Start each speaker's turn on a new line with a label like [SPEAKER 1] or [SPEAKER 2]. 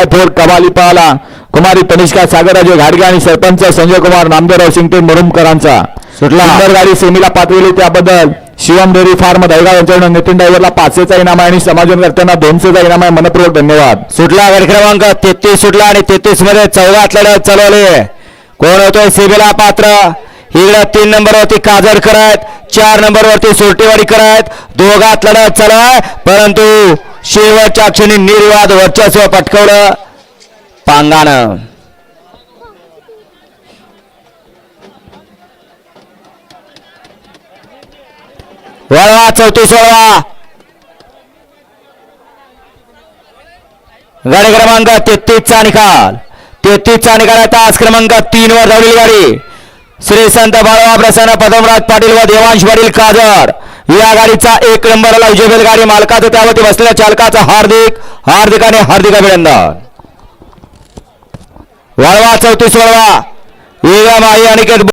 [SPEAKER 1] थोर कबाली पाहला कुमारी तनिष्का सागरराजे घाडगे आणि सरपंच संजय कुमार नामदेवराव सिंगटे मुरुमकरांचा.
[SPEAKER 2] सुटला.
[SPEAKER 1] गाडी सेमीला पाठवली त्याबद्दल शिवम डेअरी फार्म दहेगाव यांच्याकडून नितीन ड्रायव्हरला पाचशेचा इनाम आहे आणि समाजकर्त्यांना दोनशेचा इनाम आहे. मनपूर्वक धन्यवाद.
[SPEAKER 2] सुटला गाडी क्रमांक तेहतीस सुटला आणि तेहतीसमध्ये चौघात लढत चालवली. कोण होतोय? सिबीला पात्र. इकडे तीन नंबरवरती काजरकर आहेत चार नंबरवरती सोरटेवाडीकर आहेत. दोघात लढत चालू आहे परंतु शेवटच्या क्षणी निर्वाद वर्चस्व पटकवलं पांगानं. वळवा चौतीस वळवा गाडी क्रमांक तेहतीसचा निकाल. तेहतीसचा निकाल आहे तास क्रमांक तीन वर धावलेली गाडी. श्री संत बाळवा प्रसन्न पदमराज पाटील व देवांश पाटील काजर. या गाडीचा एक नंबरला विजय गाडी मालकाचं त्यावरती बसलेल्या चालकाचं हार्दिक हार्दिक आणि हार्दिक अभिनंदन. वळवा चौतीस वळवा. वेगा माई अनिकेत